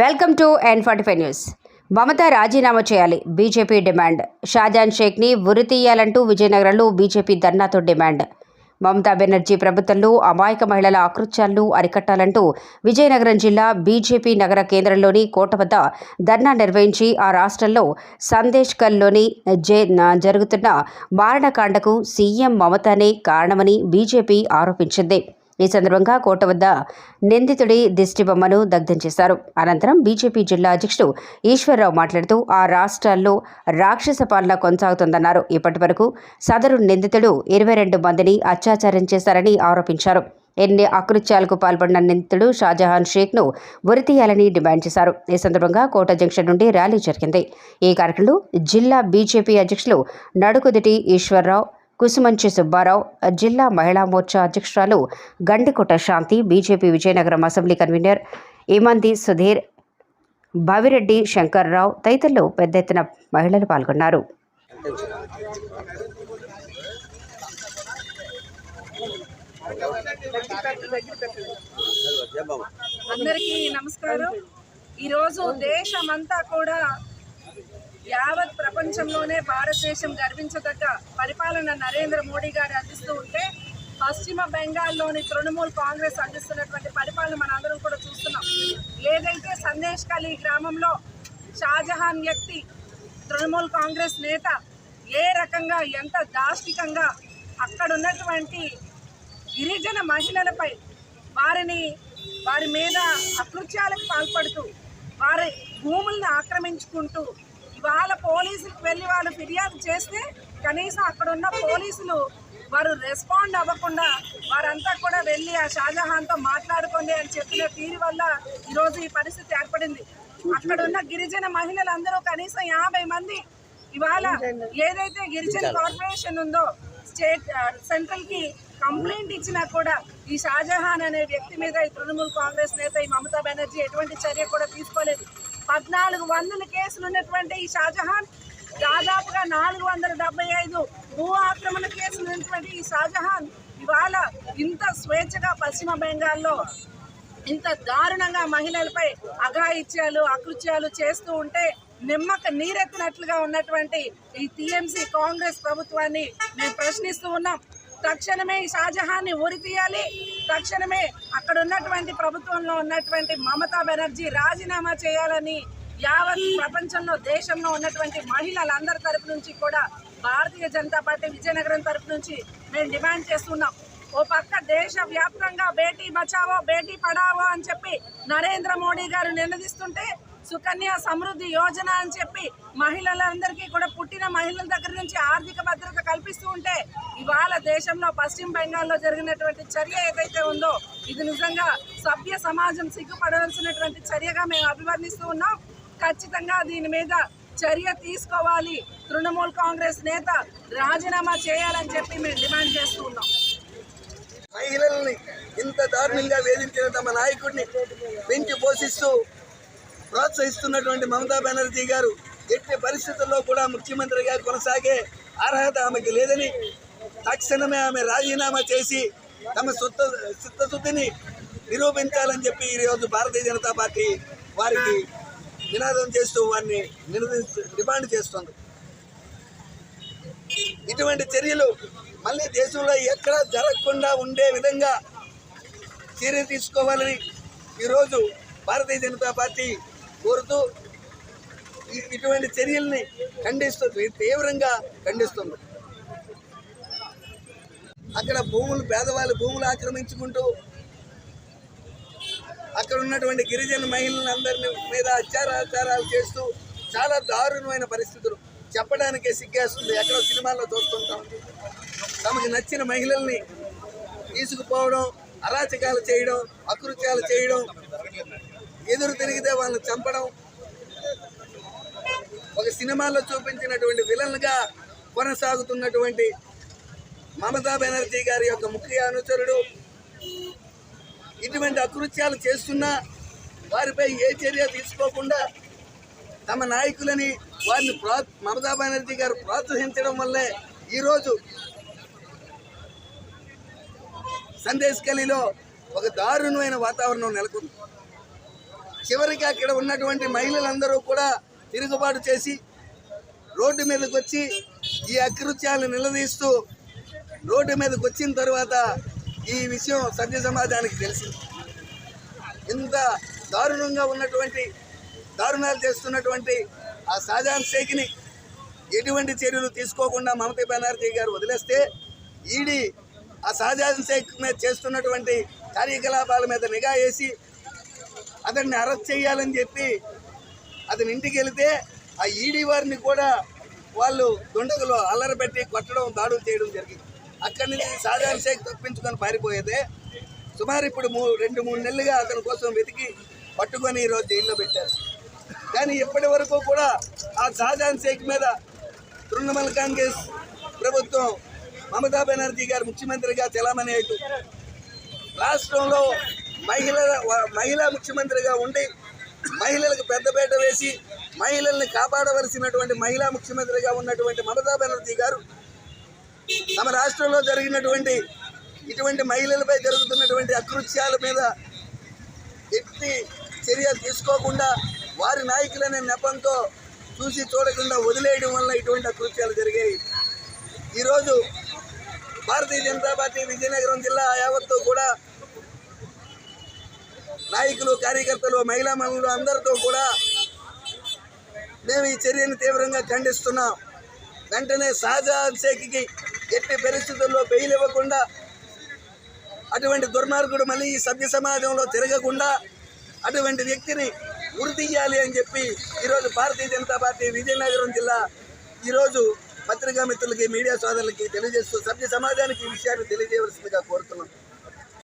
Welcome to N forty five news. Mamata రాజీనామా చేయాలి. BJP demand. Shajan షేక్ని ఉరి తీయాలంటూ విజయనగరంలో బీజేపీ ధర్నాతో డిమాండ్. మమతా బెనర్జీ ప్రభుత్వంలో అమాయక మహిళల ఆకృత్యాలను అరికట్టాలంటూ విజయనగరం జిల్లా బీజేపీ నగర కేంద్రంలోని కోట వద్ద ధర్నా నిర్వహించి ఆ రాష్ట్రంలో సందేశ్కల్లోని జే జరుగుతున్న మారణకాండకు సీఎం మమతనే కారణమని బీజేపీ ఆరోపించింది. ఈ సందర్భంగా కోట వద్ద నిందితుడి దిష్టిబొమ్మను దగ్ధం చేశారు. అనంతరం బీజేపీ జిల్లా అధ్యక్షుడు ఈశ్వరరావు మాట్లాడుతూ ఆ రాష్ట్రాల్లో రాక్షస పాలన కొనసాగుతోందన్నారు. ఇప్పటి వరకు సదరు నిందితుడు ఇరవై రెండు మందిని అత్యాచారం చేశారని ఆరోపించారు. ఎన్ని అకృత్యాలకు పాల్పడిన నిందితుడు షాజహాన్ షేక్ను ఉరితీయాలని డిమాండ్ చేశారు. ఈ సందర్భంగా కోట జంక్షన్ నుండి ర్యాలీ జరిగింది. ఈ కార్యక్రమంలో జిల్లా బీజేపీ అధ్యక్షులు నడుకుదిటి ఈశ్వరరావు కుసుమంచి సుబ్బారావు జిల్లా మహిళా మోర్చా అధ్యక్షురాలు Gandikota Shanti BJP Vizianagaram assembly convener Imandi Sudheer Bhavireddy Shankar Rao తదితరులు పెద్ద ఎత్తున మహిళలు పాల్గొన్నారు. అందరికీ నమస్కారం. ఈరోజు దేశమంతా కూడా యావత్ ప్రపంచంలోనే భారతదేశం గర్వించదగ్గ పరిపాలన నరేంద్ర మోడీ గారు అందిస్తూ ఉంటే పశ్చిమ బెంగాల్లోని తృణమూల్ కాంగ్రెస్ అందిస్తున్నటువంటి పరిపాలన మనందరం కూడా చూస్తున్నాం. ఏదైతే సందేశ్ కలి గ్రామంలో షాజహాన్ వ్యక్తి తృణమూల్ కాంగ్రెస్ నేత ఏ రకంగా ఎంత దాష్టికంగా అక్కడున్నటువంటి గిరిజన మహిళలపై వారిని వారి మీద అకృత్యాలకు పాల్పడుతూ వారి భూములను ఆక్రమించుకుంటూ ఇవాళ పోలీసులకు వెళ్ళి వాళ్ళు ఫిర్యాదు చేస్తే కనీసం అక్కడ ఉన్న పోలీసులు వారు రెస్పాండ్ అవ్వకుండా వారంతా కూడా వెళ్ళి ఆ షాజహాన్తో మాట్లాడుకోండి అని చెప్పిన తీరు వల్ల ఈరోజు ఈ పరిస్థితి ఏర్పడింది. అక్కడ ఉన్న గిరిజన మహిళలందరూ కనీసం యాభై మంది ఇవాళ ఏదైతే గిరిజన కార్పొరేషన్ ఉందో స్టేట్ సెంట్రల్కి కంప్లైంట్ ఇచ్చినా కూడా ఈ షాజహాన్ అనే వ్యక్తి మీద ఈ తృణమూల్ కాంగ్రెస్ నేత ఈ మమతా బెనర్జీ ఎటువంటి చర్య కూడా తీసుకోలేదు. పద్నాలుగు వందల కేసులు ఉన్నటువంటి ఈ షాజహాన్ దాదాపుగా నాలుగు వందల డెబ్బై ఐదు భూ ఆక్రమణ కేసులు ఉన్నటువంటి ఈ షాజహాన్ ఇవాళ ఇంత స్వేచ్ఛగా పశ్చిమ బెంగాల్లో ఇంత దారుణంగా మహిళలపై అఘాయిత్యాలు అకృత్యాలు చేస్తూ ఉంటే నిమ్మక నీరెత్తినట్లుగా ఉన్నటువంటి ఈ టీఎంసీ కాంగ్రెస్ ప్రభుత్వాన్ని మేము ప్రశ్నిస్తూ ఉన్నాం. తక్షణమే ఈ షాజహాన్ని ఉరి తీయాలి తక్షణమే అక్కడ ఉన్నటువంటి ప్రభుత్వంలో ఉన్నటువంటి మమతా బెనర్జీ రాజీనామా చేయాలని యావత్ ప్రపంచంలో దేశంలో ఉన్నటువంటి మహిళలందరి తరపు నుంచి కూడా భారతీయ జనతా పార్టీ విజయనగరం తరపు నుంచి మేము డిమాండ్ చేస్తున్నాం. ఓ పక్క దేశ వ్యాప్తంగా బేటీ బచావో బేటీ పడావో అని చెప్పి నరేంద్ర మోడీ గారు నిలదీస్తుంటే సుకన్య సమృద్ధి యోజన అని చెప్పి మహిళలందరికీ కూడా పుట్టిన మహిళల దగ్గర నుంచి ఆర్థిక భద్రత కల్పిస్తూ ఉంటే ఇవాళ దేశంలో పశ్చిమ బెంగాల్లో జరిగినటువంటి చర్య ఏదైతే ఉందో ఇది నిజంగా సభ్య సమాజం సిగ్గుపడవలసినటువంటి చర్యగా మేము అభివర్ణిస్తూ ఉన్నాం. ఖచ్చితంగా దీని మీద చర్య తీసుకోవాలి. తృణమూల్ కాంగ్రెస్ నేత రాజీనామా చేయాలని చెప్పి మేము డిమాండ్ చేస్తూ ఉన్నాం. మహిళల్ని ఇంత దారుణంగా వేధించిన తమ నాయకుడిని పెంచి పోషిస్తూ ప్రోత్సహిస్తున్నటువంటి మమతా బెనర్జీ గారు ఎట్టి పరిస్థితుల్లో కూడా ముఖ్యమంత్రిగా కొనసాగే అర్హత ఆమెకి లేదని తక్షణమే ఆమె రాజీనామా చేసి తమ సొత్త చిత్తశుద్ధిని నిరూపించాలని చెప్పి ఈరోజు భారతీయ జనతా పార్టీ వారికి నినాదం చేస్తూ వారిని నినదిస్తూ డిమాండ్ చేస్తుంది. ఇటువంటి చర్యలు మళ్ళీ దేశంలో ఎక్కడ జరగకుండా ఉండే విధంగా చర్య తీసుకోవాలని ఈరోజు భారతీయ జనతా పార్టీ కోరుతూ ఇటువంటి చర్యల్ని ఖండిస్తుంది తీవ్రంగా ఖండిస్తుంది. అక్కడ భూములు పేదవాళ్ళు భూములు ఆక్రమించుకుంటూ అక్కడ ఉన్నటువంటి గిరిజన మహిళలందరినీ మీద అత్యాచారాలు చేస్తూ చాలా దారుణమైన పరిస్థితులు. చెప్పడానికే సిగ్గేస్తుంది. ఎక్కడో సినిమాల్లో చూస్తుంటాం. తమకు నచ్చిన మహిళల్ని తీసుకుపోవడం అరాచకాలు చేయడం అకృత్యాలు చేయడం ఎదురు తిరిగితే వాళ్ళని చంపడం. ఒక సినిమాలో చూపించినటువంటి విలన్గా కొనసాగుతున్నటువంటి మమతా బెనర్జీ గారి యొక్క ముఖ్య అనుచరుడు. ఇటువంటి అకృత్యాలు చేస్తున్నా వారిపై ఏ చర్య తీసుకోకుండా తమ నాయకులని వారిని ప్రా మమతా బెనర్జీ గారు ప్రోత్సహించడం వల్లే ఈరోజు సందేశ్ కలిలో ఒక దారుణమైన వాతావరణం నెలకొంది. చివరికి అక్కడ ఉన్నటువంటి మహిళలందరూ కూడా తిరుగుబాటు చేసి రోడ్డు మీదకి వచ్చి ఈ అకృత్యాలను నిలదీస్తూ రోడ్డు మీదకి వచ్చిన తర్వాత ఈ విషయం సభ్య సమాజానికి తెలిసింది. ఇంత దారుణంగా ఉన్నటువంటి దారుణాలు చేస్తున్నటువంటి ఆ సాజాన్ షేక్ని ఎటువంటి చర్యలు తీసుకోకుండా మమతా బెనర్జీ గారు వదిలేస్తే ఈడీ ఆ షాజాన్ షేక్ మీద చేస్తున్నటువంటి కార్యకలాపాల మీద నిఘా వేసి అతన్ని అరెస్ట్ చేయాలని చెప్పి అతని ఇంటికి వెళితే ఆ ఈడీ వారిని కూడా వాళ్ళు దుండగులు అల్లరబెట్టి కొట్టడం దాడులు చేయడం జరిగింది. అక్కడి నుంచి షాజాన్ షేక్ తప్పించుకొని పారిపోయేదే. సుమారు ఇప్పుడు మూ రెండు మూడు నెలలుగా అతని కోసం వెతికి పట్టుకొని ఈరోజు జైల్లో పెట్టారు. కానీ ఇప్పటి వరకు కూడా ఆ షాజాన్ షేక్ మీద తృణమూల కాంగ్రెస్ ప్రభుత్వం మమతా బెనర్జీ గారు ముఖ్యమంత్రిగా చెలామణి అవుతూ రాష్ట్రంలో మహిళల మహిళా ముఖ్యమంత్రిగా ఉండి మహిళలకు పెద్దపేట వేసి మహిళల్ని కాపాడవలసినటువంటి మహిళా ముఖ్యమంత్రిగా ఉన్నటువంటి మమతా బెనర్జీ గారు తమ రాష్ట్రంలో జరిగినటువంటి ఇటువంటి మహిళలపై జరుగుతున్నటువంటి అకృత్యాల మీద ఎట్టి చర్య తీసుకోకుండా వారి నాయకులనే నెపంతో చూసి చూడకుండా వదిలేయడం వల్ల ఇటువంటి అకృత్యాలు జరిగాయి. ఈరోజు భారతీయ జనతా పార్టీ విజయనగరం జిల్లా యావత్తు కూడా నాయకులు కార్యకర్తలు మహిళా మనులు అందరితో కూడా మేము ఈ చర్యను తీవ్రంగా ఖండిస్తున్నాం. వెంటనే షాజహాన్ షేక్కి ఎట్టి పరిస్థితుల్లో బెయిల్ ఇవ్వకుండా అటువంటి దుర్మార్గుడు మళ్ళీ ఈ సభ్య సమాజంలో తిరగకుండా అటువంటి వ్యక్తిని ఉరి తీయాలి అని చెప్పి ఈరోజు భారతీయ జనతా పార్టీ విజయనగరం జిల్లా ఈరోజు పత్రికా మిత్రులకి మీడియా సోదరులకి తెలియజేస్తూ సభ్య సమాజానికి ఈ విషయాన్ని తెలియజేయవలసిందిగా